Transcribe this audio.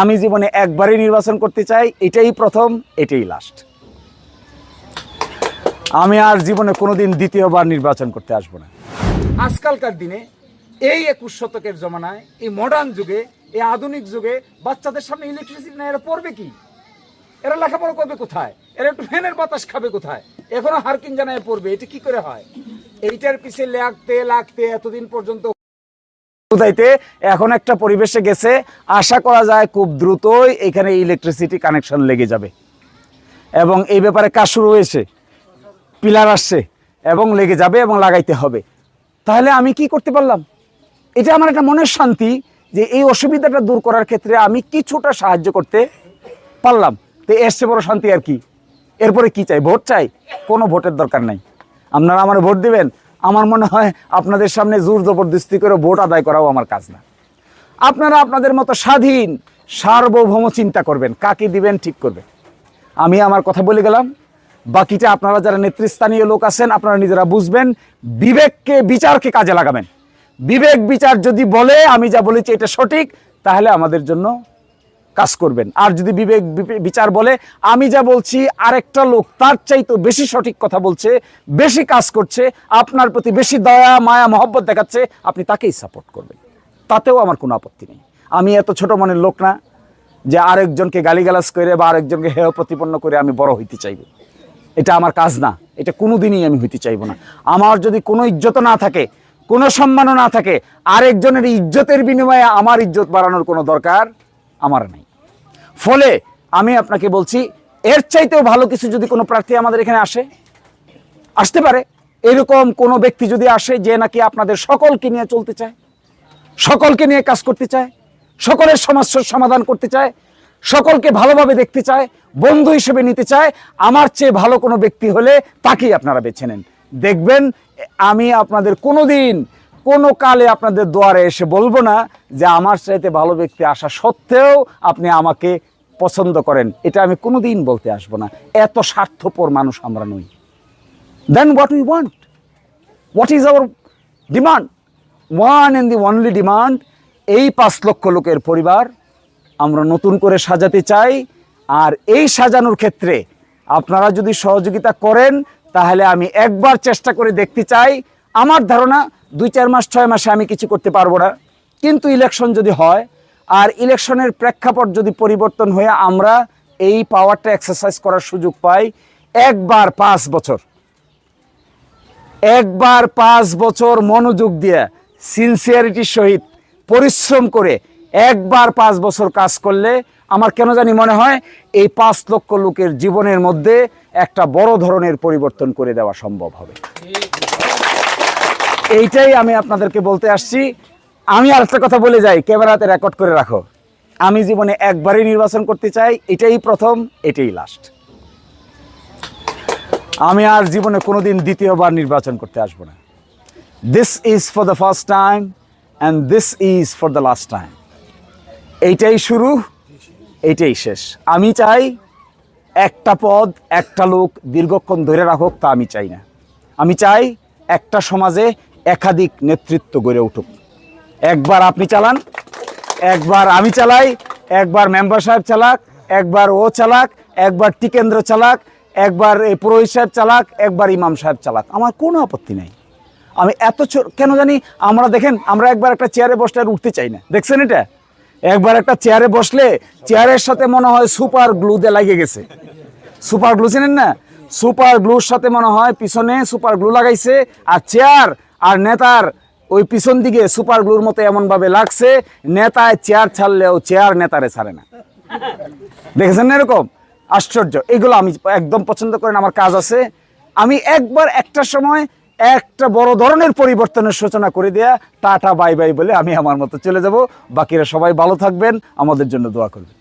আমি জীবনে একবারই নির্বাচন করতে চাই, এটাই প্রথম, এটাই লাস্ট আমি আর জীবনে কোনোদিন দ্বিতীয়বার নির্বাচন করতে আসব না। আজকালকার দিনে এই একুশ শতকের জমানায়, এই মডার্ন যুগে, এই আধুনিক যুগে বাচ্চাদের সামনে ইলেকট্রিসিটি না এরা পড়বে কি? এরা লেখাপড়া করবে কোথায়? এরা একটু ফ্যানের বাতাস খাবে কোথায়? এখনও হারকিন জানায় পড়বে, এটা কি করে হয়? এইটার পিছে লাগতে লাগতে এতদিন পর্যন্ত উদাইতে এখন একটা পরিবেশে গেছে। আশা করা যায় খুব দ্রুতই এখানে ইলেকট্রিসিটি কানেকশন লেগে যাবে। এবং এই ব্যাপারে কাজ শুরু হয়েছে। পিলার আসছে এবং লেগে যাবে এবং লাগাইতে হবে। তাহলে আমি কি করতে পারলাম? এটা আমার একটা মনের শান্তি যে এই অসুবিধাটা দূর করার ক্ষেত্রে আমি কিছুটা সাহায্য করতে পারলাম। তো চেয়ে বড় শান্তি আর কি? এরপরে কি চাই? ভোট চাই? কোনো ভোটের দরকার নাই। আপনারা আমার ভোট দিবেন আমার মনে হয় আপনাদের সামনে জোর জবরদস্তি করে ভোট আদায় করাও আমার কাজ না। আপনারা আপনাদের মতো স্বাধীন, সার্বভৌম চিন্তা করবেন, কাকে দিবেন ঠিক করবেন আমি আমার কথা বলে গেলাম, বাকিটা আপনারা যারা নেতৃস্থানীয় লোক আছেন, আপনারা নিজেরা বুঝবেন, বিবেককে, বিচারকে কাজে লাগাবেন। বিবেক, বিচার যদি বলে আমি যা বলেছি এটা সঠিক, তাহলে আমাদের জন্য কাজ করবেন। আর যদি বিবেক বিচার বলে, আমি যা বলছি, আরেকটা লোক তার চাইতো বেশি সঠিক কথা বলছে, বেশি কাজ করছে, আপনার প্রতি বেশি দয়া, মায়া, মহব্বত দেখাচ্ছে, আপনি তাকেই সাপোর্ট করবেন। তাতেও আমার কোনো আপত্তি নেই। আমি এত ছোট মনের লোক না যে আরেকজনকে গালিগালাজ করে বা আরেকজনকে হেয় প্রতিপন্ন করে আমি বড় হইতে চাইব। এটা আমার কাজ না। এটা কোনো দিনই আমি হইতে চাইব না। আমার যদি কোনো ইজ্জত না থাকে, কোনো সম্মানও না থাকে, আরেকজনের ইজ্জতের বিনিময়ে আমার ইজ্জত বাড়ানোর কোনো দরকার আমার নেই। ফলে আমি আপনাকে বলছি, এর চাইতেও ভালো কিছু যদি কোনো প্রার্থী আমাদের এখানে আসে, আসতে পারে। এরকম কোনো ব্যক্তি যদি আসে যে নাকি আপনাদের সকলকে নিয়ে চলতে চায়, সকলকে নিয়ে কাজ করতে চায়, সকলের সমস্যার সমাধান করতে চায়, সকলকে ভালোভাবে দেখতে চায়, বন্ধু হিসেবে নিতে চায়, আমার চেয়ে ভালো কোনো ব্যক্তি হলে তাকেই আপনারা বেছে নেন। দেখবেন, আমি আপনাদের কোনো দিন কোনো কালে আপনাদের দুয়ারে এসে বলব না যে আমার চাইতে ভালো ব্যক্তি আসা সত্ত্বেও আপনি আমাকে পছন্দ করেন। এটা আমি কোনো দিন বলতে আসব না। এত স্বার্থপর মানুষ আমরা নই। Then what we want what is our demand one and the only demand এই পাঁচ লক্ষ লোকের পরিবার আমরা নতুন করে সাজাতে চাই। আর এই সাজানোর ক্ষেত্রে আপনারা যদি সহযোগিতা করেন, তাহলে আমি একবার চেষ্টা করে দেখতে চাই আমার ধারণা দুই, চার মাস, ছয় মাসে আমি কিছু করতে পারব না। কিন্তু ইলেকশন যদি হয়, আর ইলেকশনের প্রেক্ষাপট যদি পরিবর্তন হয়ে আমরা এই পাওয়ারটা এক্সারসাইজ করার সুযোগ পাই, একবার পাঁচ বছর। একবার পাঁচ বছর মনোযোগ দিয়ে সিনসিয়ারিটির সহিত পরিশ্রম করে একবার পাঁচ বছর কাজ করলে আমার কেন জানি মনে হয় এই পাঁচ লক্ষ লোকের জীবনের মধ্যে একটা বড় ধরনের পরিবর্তন করে দেওয়া সম্ভব হবে। এইটাই আমি আপনাদেরকে বলতে আসছি। আমি আরেকটা কথা বলে যাই ক্যামেরাতে রেকর্ড করে রাখো। আমি জীবনে একবারই নির্বাচন করতে চাই, এটাই প্রথম, এটাই লাস্ট আমি আর জীবনে কোনোদিন দ্বিতীয়বার নির্বাচন করতে আসব না। This is for the first time and this is for the last time এইটাই শুরু, এইটাই শেষ। আমি চাই একটা পদ, একটা লোক দীর্ঘক্ষণ ধরে রাখুক, তা আমি চাই না। আমি চাই একটা সমাজে একাধিক নেতৃত্ব গড়ে উঠুক। একবার আপনি চালান, একবার আমি চালাই, একবার মেম্বার সাহেব চালাক, একবার ও চালাক, একবার টিকেন্দ্র চালাক, একবার এই পুরোহিত সাহেব চালাক, একবার ইমাম সাহেব চালাক। আমার কোনো আপত্তি নেই। আমি এত কেন জানি আমরা দেখেন, আমরা একবার একটা চেয়ারে বসলে আর উঠতে চাই না। দেখছেন এটা? একবার একটা চেয়ারে বসলে চেয়ারের সাথে মনে হয় সুপার গ্লু দিয়ে লাগিয়ে গেছে। সুপার গ্লু চিনেন না? সুপার গ্লুর সাথে মনে হয় পিছনে সুপার গ্লু লাগাইছে আর চেয়ার আর নেতার ওই পিছন দিকে সুপার গ্লুর মতো এমন ভাবে লাগছে, নেতায় চেয়ার ছাড়লেও চেয়ার নেতারে ছাড়ে না। দেখেছেন না এরকম? আশ্চর্য। এগুলো আমি একদম পছন্দ করেন, আমার কাজ আছে। আমি একবার একটা সময় একটা বড় ধরনের পরিবর্তনের সূচনা করে দেয়া, টাটা, বাই বাই বলে আমি আমার মতো চলে যাব। বাকিরা সবাই ভালো থাকবেন, আমাদের জন্য দোয়া করবেন।